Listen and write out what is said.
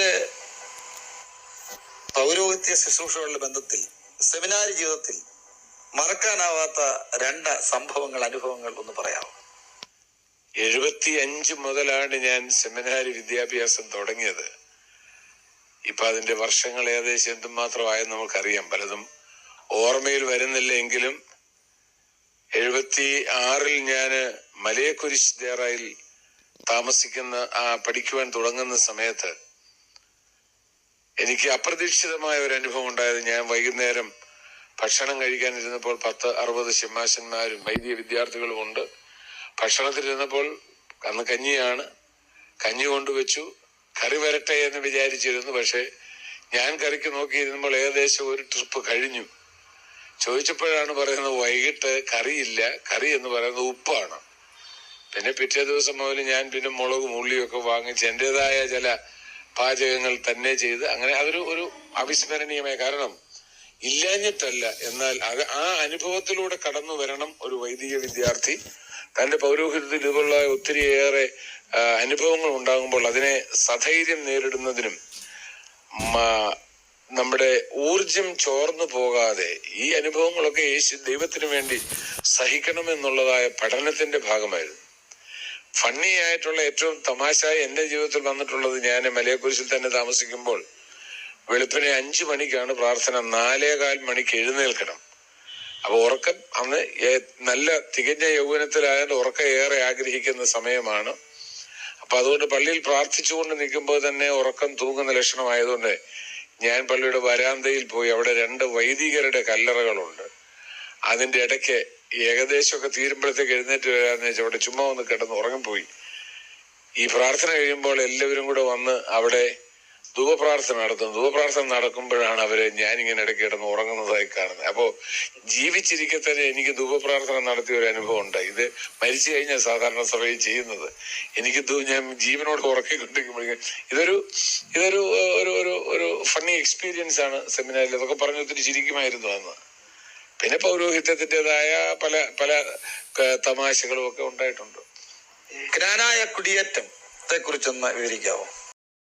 തന്റെ പൗരോഹിത്യ ശുശ്രൂഷകളുടെ ബന്ധത്തിൽ സെമിനാരി ജീവിതത്തിൽ മറക്കാനാവാത്ത രണ്ട് സംഭവങ്ങൾ അനുഭവങ്ങൾ ഒന്ന് പറയാമോ? എഴുപത്തി അഞ്ച് മുതലാണ് ഞാൻ സെമിനാരി വിദ്യാഭ്യാസം തുടങ്ങിയത്. ഇപ്പൊ അതിന്റെ വർഷങ്ങൾ ഏകദേശം എന്തുമാത്രമായെന്ന് നമുക്കറിയാം. പലതും ഓർമ്മയിൽ വരുന്നില്ല എങ്കിലും എഴുപത്തി ആറിൽ ഞാൻ മലയക്കുരിശ് ദേറായിൽ താമസിക്കുന്ന ആ പഠിക്കുവാൻ തുടങ്ങുന്ന സമയത്ത് എനിക്ക് അപ്രതീക്ഷിതമായ ഒരു അനുഭവം ഉണ്ടായത് ഞാൻ വൈകുന്നേരം ഭക്ഷണം കഴിക്കാനിരുന്നപ്പോൾ പത്ത് അറുപത് ശിമാശന്മാരും വൈദ്യ വിദ്യാർത്ഥികളും ഉണ്ട്. ഭക്ഷണത്തിലിരുന്നപ്പോൾ അന്ന് കഞ്ഞിയാണ്. കഞ്ഞി കൊണ്ടുവച്ചു. കറി വരട്ടെ എന്ന് വിചാരിച്ചിരുന്നു. പക്ഷേ ഞാൻ കറിക്ക് നോക്കിയിരുന്നപ്പോൾ ഏകദേശം ഒരു ട്രിപ്പ് കഴിഞ്ഞു. ചോദിച്ചപ്പോഴാണ് പറയുന്നത് വൈകിട്ട് കറിയില്ല. കറി എന്ന് പറയുന്നത് ഉപ്പാണ്. പിന്നെ പിറ്റേ ദിവസം മുതൽ ഞാൻ പിന്നെ മുളകും ഉള്ളിയും ഒക്കെ വാങ്ങിച്ച് എന്റെതായ ചില പാചകങ്ങൾ തന്നെ ചെയ്ത് അങ്ങനെ അതൊരു ഒരു അവിസ്മരണീയമായ കാരണം. ഇല്ലാഞ്ഞിട്ടല്ല. എന്നാൽ അത് ആ അനുഭവത്തിലൂടെ കടന്നു വരണം ഒരു വൈദിക വിദ്യാർത്ഥി. തന്റെ പൗരോഹിത്യത്തിൽ ഇതുപോലുള്ള ഒത്തിരിയേറെ അനുഭവങ്ങൾ ഉണ്ടാകുമ്പോൾ അതിനെ സധൈര്യം നേരിടുന്നതിനും നമ്മുടെ ഊർജം ചോർന്നു പോകാതെ ഈ അനുഭവങ്ങളൊക്കെ യേശു ദൈവത്തിനു വേണ്ടി സഹിക്കണമെന്നുള്ളതായ പഠനത്തിന്റെ ഭാഗമായിരുന്നു. ഫണ്ണി ആയിട്ടുള്ള ഏറ്റവും തമാശ എന്റെ ജീവിതത്തിൽ വന്നിട്ടുള്ളത് ഞാൻ മലയക്കുരിശിൽ തന്നെ താമസിക്കുമ്പോൾ വെളുപ്പിനെ അഞ്ചു മണിക്കാണ് പ്രാർത്ഥന. നാലേകാൽ മണിക്ക് എഴുന്നേൽക്കണം. അപ്പൊ ഉറക്കം അന്ന് നല്ല തികഞ്ഞ യൗവനത്തിലായതുകൊണ്ട് ഉറക്കം ഏറെ ആഗ്രഹിക്കുന്ന സമയമാണ്. അപ്പൊ അതുകൊണ്ട് പള്ളിയിൽ പ്രാർത്ഥിച്ചുകൊണ്ട് നിൽക്കുമ്പോൾ തന്നെ ഉറക്കം തൂങ്ങുന്ന ലക്ഷണമായതുകൊണ്ട് ഞാൻ പള്ളിയുടെ വരാന്തയിൽ പോയി അവിടെ രണ്ട് വൈദികരുടെ കല്ലറകളുണ്ട്. അതിന്റെ ഇടയ്ക്ക് ഏകദേശമൊക്കെ തീരുമ്പോഴത്തേക്ക് എഴുന്നേറ്റ് വരാന്ന് വെച്ചാൽ അവിടെ ചുമ്മാ ഒന്ന് കിടന്ന് ഉറങ്ങിപ്പോയി ഈ പ്രാർത്ഥന കഴിയുമ്പോൾ എല്ലാവരും കൂടെ വന്ന് അവിടെ ധൂപപ്രാർത്ഥന നടത്തും. ധൂപപ്രാർത്ഥന നടക്കുമ്പോഴാണ് അവർ ഞാനിങ്ങനെ ഇടയ്ക്ക് കിടന്ന് ഉറങ്ങുന്നതായി കാണുന്നത്. അപ്പോ ജീവിച്ചിരിക്കെ തന്നെ എനിക്ക് ധൂപപ്രാർത്ഥന നടത്തിയ ഒരു അനുഭവം ഉണ്ട് ഇത് മരിച്ചു കഴിഞ്ഞാൽ സാധാരണ സഭയിൽ ചെയ്യുന്നത്. എനിക്ക് ഞാൻ ജീവനോട് ഉറക്കിക്കൊണ്ടിരിക്കുമ്പോഴേക്കും ഇതൊരു ഇതൊരു ഒരു ഒരു ഒരു ഫണ്ണി എക്സ്പീരിയൻസ് ആണ് സെമിനാറിൽ അതൊക്കെ പറഞ്ഞു ഒത്തിരി ചിരിക്കുമായിരുന്നു അന്ന്. പിന്നെ പൗരോഹിത്യത്തിന്റെതായ പല പല തമാശകളും ഒക്കെ ഉണ്ടായിട്ടുണ്ട്. ഗ്രാനായ കുടിയേറ്റത്തെ കുറിച്ചൊന്ന് വിവരിക്കാവോ?